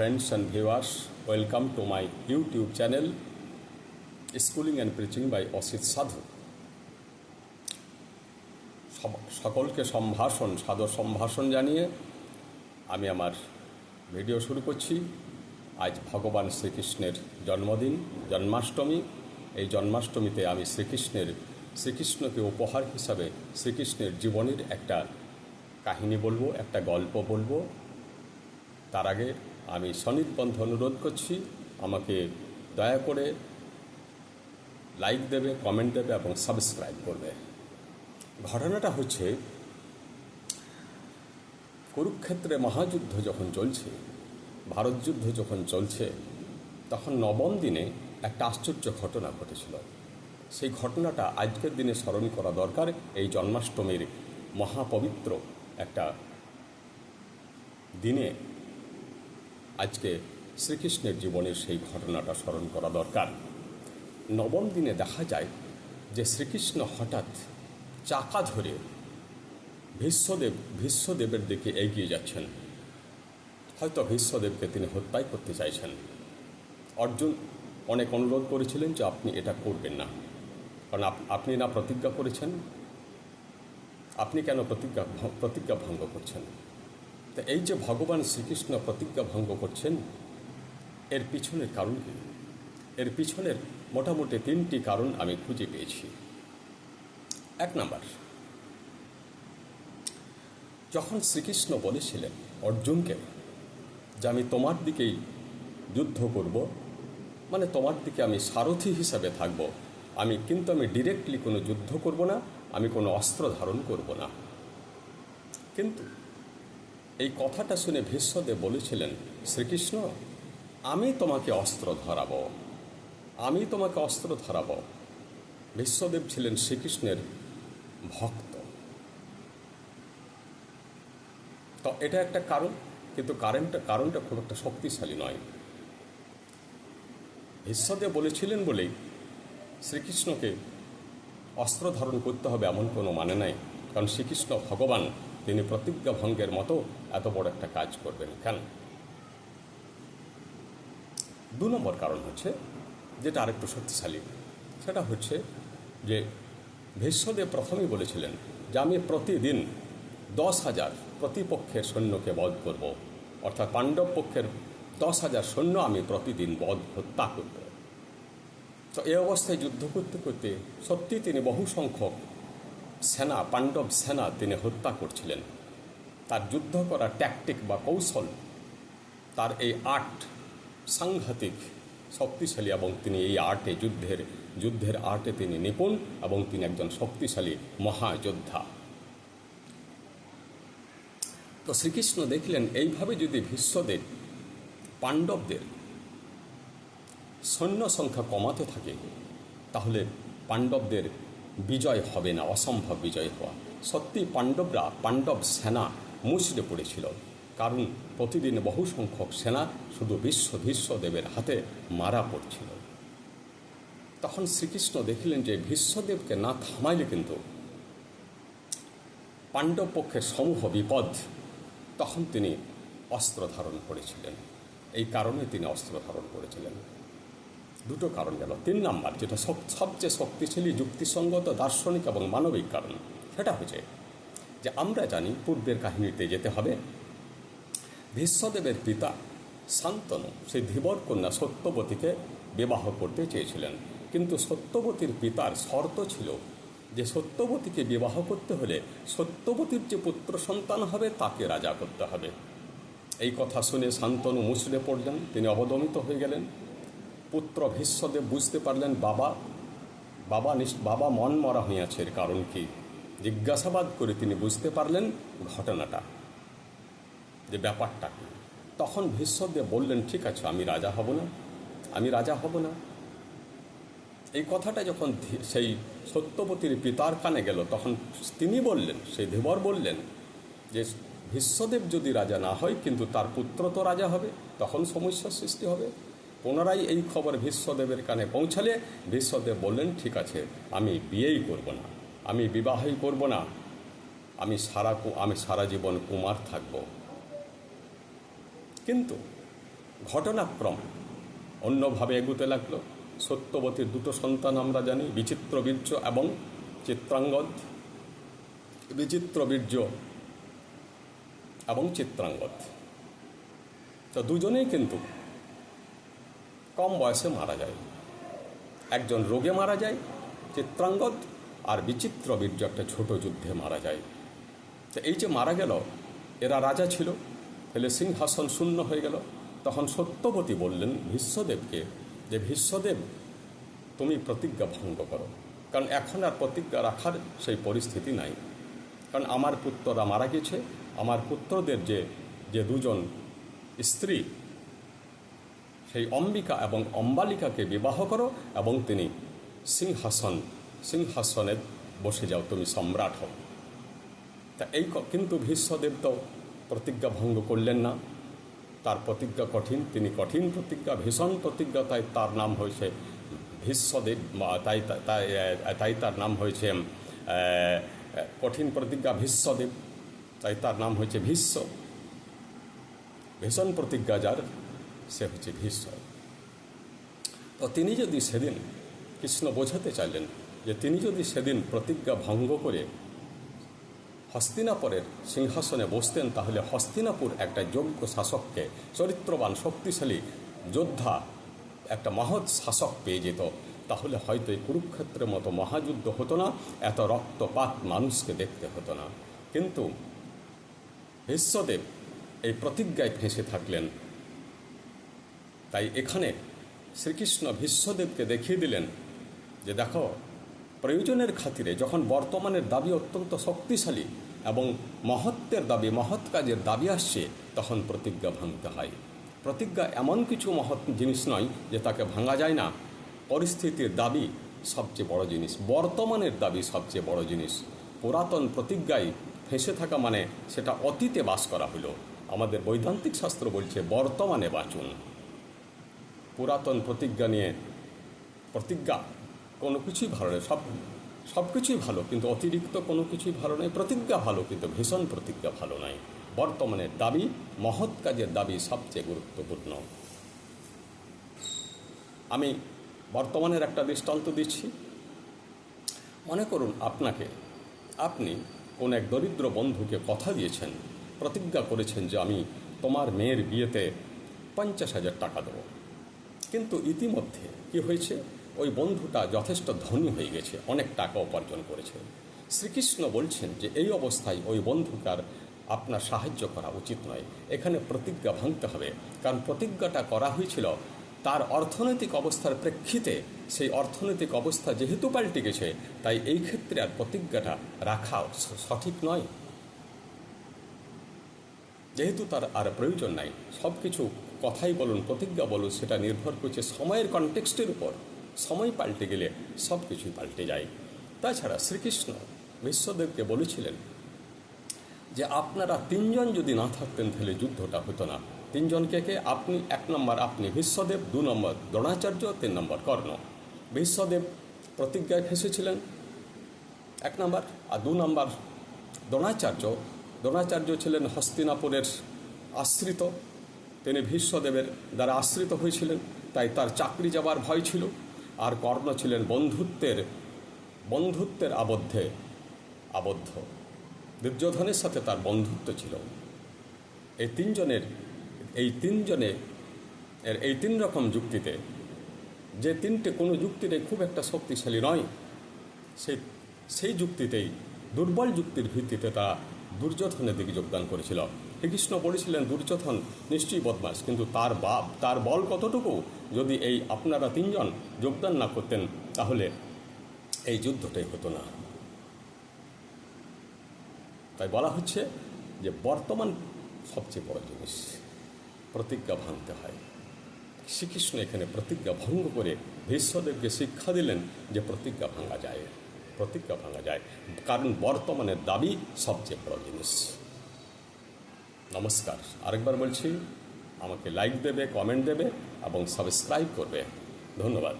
friends and viewers, welcome to my YouTube channel, Schooling and Preaching by Asit সাধু সকলকে সম্ভাষণ সাদর সম্ভাষণ জানিয়ে আমি আমার ভিডিও শুরু করছি। আজ ভগবান শ্রীকৃষ্ণের জন্মদিন জন্মাষ্টমী। এই জন্মাষ্টমীতে আমি শ্রীকৃষ্ণের শ্রীকৃষ্ণকে উপহার হিসাবে শ্রীকৃষ্ণের জীবনের একটা কাহিনী বলব একটা গল্প বলব। তার আগে আমি সনির্বন্ধ অনুরোধ করছি, আমাকে দয়া করে লাইক দেবে কমেন্ট দেবে এবং সাবস্ক্রাইব করবে। ঘটনাটা হচ্ছে, কুরুক্ষেত্রে মহাযুদ্ধ যখন চলছে, ভারত যুদ্ধ যখন চলছে, তখন নবম দিনে একটা আশ্চর্য ঘটনা ঘটেছিল। সেই ঘটনাটা আজকের দিনে স্মরণ করা দরকার, এই জন্মাষ্টমীর মহাপবিত্র একটা দিনে আজকে শ্রীকৃষ্ণের জীবনের সেই ঘটনাটা স্মরণ করা দরকার। নবম দিনে দেখা যায় যে শ্রীকৃষ্ণ হঠাৎ চাকা ধরে ভীষ্মদেব, ভীষ্মদেবের দিকে এগিয়ে যাচ্ছেন। হয়তো ভীষ্মদেবকে তিনি হত্যাই করতে চাইছেন। অর্জুন অনেক অনুরোধ করেছিলেন যে আপনি এটা করবেন না। কারণ আপনি না প্রতিজ্ঞা করেছেন, আপনি কেন প্রতিজ্ঞা প্রতিজ্ঞা ভঙ্গ করছেন? তো এই যে ভগবান শ্রীকৃষ্ণ প্রতিজ্ঞা ভঙ্গ করছেন, এর পিছনের কারণ কি? এর পিছনের মোটামুটি তিনটি কারণ আমি খুঁজে পেয়েছি। এক নাম্বার, যখন শ্রীকৃষ্ণ বলেছিলেন, অর্জুনকে, যে আমি তোমার দিকেই যুদ্ধ করব মানে তোমার দিকে আমি সারথি হিসাবে থাকব, আমি কিন্তু আমি ডিরেক্টলি কোনো যুদ্ধ করব না, আমি কোনো অস্ত্র ধারণ করব না। কিন্তু এই কথাটা শুনে ভীষ্মদেব বলেছিলেন, শ্রীকৃষ্ণ, আমি তোমাকে অস্ত্র ধরাব। আমি তোমাকে অস্ত্র ধরাবো। বিশ্বদেব ছিলেন শ্রীকৃষ্ণের ভক্ত। তো এটা একটা কারণ, কিন্তু কারণটা কারণটা খুব একটা শক্তিশালী নয়। বিশ্বদেব বলেছিলেন বলেই শ্রীকৃষ্ণকে অস্ত্র ধারণ করতে হবে এমন কোনো মানে নাই, কারণ শ্রীকৃষ্ণ ভগবান। তিনি প্রতিজ্ঞা ভঙ্গের মতো এত বড় একটা কাজ করবেন কেন? দু নম্বর কারণ হচ্ছে, যেটা আরেকটু শক্তিশালী, সেটা হচ্ছে যে ভীষ্মদেব প্রথমেই বলেছিলেন যে আমি প্রতিদিন দশ হাজার প্রতিপক্ষের সৈন্যকে বধ করব। অর্থাৎ পাণ্ডব পক্ষের দশ হাজার সৈন্য আমি প্রতিদিন বধ হত্যা করব। তো এই অবস্থায় যুদ্ধ করতে করতে সত্যি তিনি বহু সংখ্যক সেনা, পাণ্ডব সেনা তিনি হত্যা করছিলেন। তার যুদ্ধ করা ট্যাকটিক বা কৌশল, তার এই আর্ট সাংঘাতিক, শক্তিশালী এবং তিনি এই আর্টে যুদ্ধের যুদ্ধের আর্টে তিনি নিপুণ এবং তিনি একজন শক্তিশালী মহাযোদ্ধা। তো শ্রীকৃষ্ণ দেখলেন, এইভাবে যদি ভীষ্মদের, পাণ্ডবদের সৈন্য সংখ্যা কমাতে থাকে, তাহলে পাণ্ডবদের বিজয় হবে না, অসম্ভব বিজয় হওয়া। সত্যি পাণ্ডবরা, পাণ্ডব সেনা মুচড়ে পড়েছিল। কারণ প্রতিদিন বহু সংখ্যক সেনা শুধু বিশ্ব ভীষ্মদেবের হাতে মারা পড়ছিল। তখন শ্রীকৃষ্ণ দেখিলেন যে ভীষ্মদেবকে না থামাইলে কিন্তু পাণ্ডব পক্ষের সমূহ বিপদ তখন তিনি অস্ত্র ধারণ করেছিলেন। এই কারণে তিনি অস্ত্র ধারণ করেছিলেন। দুটো কারণ গেল। তিন নাম্বার, যেটা সব- সবচেয়ে শক্তিশালী যুক্তিসঙ্গত, দার্শনিক এবং মানবিক কারণ, সেটা হচ্ছে যে আমরা জানি পূর্বের কাহিনীতে যেতে হবে। ভীষ্মদেবের পিতা শান্তনু সেই ধীবর কন্যা সত্যবতীকে বিবাহ করতে চেয়েছিলেন। কিন্তু সত্যবতীর পিতার শর্ত ছিল যে সত্যবতীকে বিবাহ করতে হলে সত্যবতীর যে পুত্র সন্তান হবে, তাকে রাজা করতে হবে। এই কথা শুনে শান্তনু মুসড়ে পড়লেন, তিনি অবদমিত হয়ে গেলেন। পুত্র ভীষ্মদেব বুঝতে পারলেন বাবা বাবা বাবা মন মরা হইয়াছে এর কারণ কি? জিজ্ঞাসাবাদ করে তিনি বুঝতে পারলেন ঘটনাটা। যে ব্যাপারটা তখন ভীষ্মদেব বললেন, ঠিক আছে, আমি রাজা হব না, আমি রাজা হব না। এই কথাটা যখন সেই সত্যবতীর পিতার কানে গেল, তখন তিনি বললেন, সেই ধীবর বললেন যে, ভীষ্মদেব যদি রাজা না হয়, কিন্তু তার পুত্র তো রাজা হবে, তখন সমস্যার সৃষ্টি হবে। পুনরায় এই খবর ভীষ্মদেবের কানে পৌঁছালে ভীষ্মদেব বললেন, ঠিক আছে, আমি বিয়েই করব না, আমি বিবাহই করব না, আমি সারা আমি সারা জীবন কুমার থাকব। কিন্তু ঘটনাক্রম অন্যভাবে এগুতে লাগল। সত্যবতীর দুটো সন্তান আমরা জানি, বিচিত্র বীর্য এবং চিত্রাঙ্গদ। বিচিত্র বীর্য এবং চিত্রাঙ্গদ। তো দুজনেই কিন্তু কম বয়সে মারা যায়। একজন রোগে মারা যায়, চিত্রাঙ্গদ আর বিচিত্র বীর্য একটা ছোট যুদ্ধে মারা যায়। তো এই যে মারা গেল, এরা রাজা ছিল ফলে সিংহাসন শূন্য হয়ে গেল। তখন সত্যবতী বললেন ভীষ্মদেবকে যে, ভীষ্মদেব, তুমি প্রতিজ্ঞা ভঙ্গ করো। কারণ এখন আর প্রতিজ্ঞা রাখার সেই পরিস্থিতি নাই। কারণ আমার পুত্ররা মারা গেছে, আমার পুত্রদের যে যে দুজন স্ত্রী সেই অম্বিকা এবং অম্বালিকাকে বিবাহ করো এবং তিনি সিংহাসন, সিংহাসনে বসে যাও, তুমি সম্রাট হও। তা এই কিন্তু ভীষ্মদেব তো প্রতিজ্ঞা ভঙ্গ করলেন না। তার প্রতিজ্ঞা কঠিন, তিনি কঠিন প্রতিজ্ঞা, ভীষণ প্রতিজ্ঞা, তাই তার নাম হয়েছে ভীষ্মদেব তাই তাই তার নাম হয়েছে কঠিন প্রতিজ্ঞা ভীষ্মদেব, তাই তার নাম হয়েছে ভীষ্ম। ভীষণ প্রতিজ্ঞা যার সে হচ্ছে ভীষ্ম। তো তিনি যদি সেদিন কৃষ্ণ বোঝাতে চাইলেন যে তিনি যদি সেদিন প্রতিজ্ঞা ভঙ্গ করে হস্তিনাপুরের সিংহাসনে বসতেন, তাহলে হস্তিনাপুর একটা যোগ্য শাসককে, চরিত্রবান, শক্তিশালী যোদ্ধা, একটা মহৎ শাসক পেয়ে যেত। তাহলে হয়তো এই কুরুক্ষেত্রের মতো মহাযুদ্ধ হতো না, এত রক্তপাত মানুষকে দেখতে হতো না। কিন্তু বিশ্বদেব এই প্রতিজ্ঞায় ফেঁসে থাকলেন। তাই এখানে শ্রীকৃষ্ণ ভীষ্মদেবকে দেখিয়ে দিলেন যে দেখো, প্রয়োজনের খাতিরে যখন বর্তমানের দাবি অত্যন্ত শক্তিশালী এবং মহত্বের দাবি, মহৎ কাজের দাবি আসছে, তখন প্রতিজ্ঞা ভাঙতে হয়। প্রতিজ্ঞা এমন কিছু মহৎ জিনিস নয় যে তাকে ভাঙা যায় না। পরিস্থিতির দাবি সবচেয়ে বড় জিনিস, বর্তমানের দাবি সবচেয়ে বড় জিনিস। পুরাতন প্রতিজ্ঞায় ফেঁসে থাকা মানে সেটা অতীতে বাস করা হলো। আমাদের বৈদান্তিক শাস্ত্র বলছে, বর্তমানে বাঁচুন। পুরাতন প্রতিজ্ঞা নিয়ে, প্রতিজ্ঞা কোনো কিছুই ভালো নয়, সব সব কিছুই ভালো, কিন্তু অতিরিক্ত কোনো কিছুই ভালো নয়, প্রতিজ্ঞা ভালো, কিন্তু ভীষণ প্রতিজ্ঞা ভালো নয়। বর্তমানের দাবি, মহৎ কাজের দাবি সবচেয়ে গুরুত্বপূর্ণ। আমি বর্তমানের একটা দৃষ্টান্ত দিচ্ছি। মনে করুন আপনাকে, আপনি কোন এক দরিদ্র বন্ধুকে কথা দিয়েছেন, প্রতিজ্ঞা করেছেন যে আমি তোমার মেয়ের বিয়েতে পঞ্চাশ হাজার টাকা দেবো। কিন্তু ইতিমধ্যে কি হয়েছে? ওই বন্ধুটা যথেষ্ট ধনী হয়ে গেছে, অনেক টাকা উপার্জন করেছে। শ্রীকৃষ্ণ বলছেন যে, এই অবস্থায় ওই বন্ধুটার আপনার সাহায্য করা উচিত নয়। এখানে প্রতিজ্ঞা ভাঙতে হবে। কারণ প্রতিজ্ঞাটা করা হয়েছিল, তার অর্থনৈতিক অবস্থার প্রেক্ষিতে সেই অর্থনৈতিক অবস্থা যেহেতু পাল্টে গেছে, তাই এই ক্ষেত্রে আর প্রতিজ্ঞাটা রাখা সঠিক নয়। যেহেতু তার আর প্রয়োজন নাই সব কিছু কথাই বলুন, প্রতিজ্ঞা বলুন, সেটা নির্ভর করছে সময়ের কনটেক্সটের উপর। সময় পাল্টে গেলে সব কিছুই পাল্টে যায়। তাছাড়া শ্রীকৃষ্ণ বিশ্বদেবকে বলেছিলেন যে, আপনারা তিনজন যদি না থাকতেন তাহলে যুদ্ধটা হতো না। তিনজনকে কে? আপনি এক নম্বর, আপনি বিশ্বদেব, দু নম্বর দ্রোণাচার্য, তিন নম্বর কর্ণ। বিশ্বদেব প্রতিজ্ঞায় ফেসেছিলেন এক নম্বর, আর দু নম্বর দ্রোণাচার্য। দ্রোণাচার্য ছিলেন হস্তিনাপুরের আশ্রিত। তিনি ভীষ্মদেবের দ্বারা আশ্রিত হয়েছিলেন, তাই তার চাকরি যাবার ভয় ছিল। আর কর্ণ ছিলেন বন্ধুত্বের বন্ধুত্বের আবদ্ধে আবদ্ধ। দুর্যোধনের সাথে তার বন্ধুত্ব ছিল। এই তিনজনের, এই তিনজনে, এর এই তিন রকম যুক্তিতে, যে তিনটে কোনো যুক্তিতে খুব একটা শক্তিশালী নয়, সেই সেই যুক্তিতেই দুর্বল যুক্তির ভিত্তিতে তারা দুর্যোধনের দিকে যোগদান করেছিল। শ্রীকৃষ্ণ বলেছিলেন, দুর্যোধন, নিশ্চয়ই বদমাস, কিন্তু তার বাপ, তার বল কতটুকু? যদি এই আপনারা তিনজন যোগদান না করতেন, তাহলে এই যুদ্ধটাই হতো না। তাই বলা হচ্ছে যে, বর্তমান সবচেয়ে বড় জিনিস, প্রতিজ্ঞা ভাঙতে হয়। শ্রীকৃষ্ণ এখানে প্রতিজ্ঞা ভঙ্গ করে ভীষ্মদেবকে শিক্ষা দিলেন যে, প্রতিজ্ঞা ভাঙা যায়, প্রতিজ্ঞা ভাঙা যায়। কারণ বর্তমানের দাবি সবচেয়ে বড় জিনিস। নমস্কার। আরেকবার বলছি আমাকে লাইক দেবে কমেন্ট দেবে এবং সাবস্ক্রাইব করবে। ধন্যবাদ।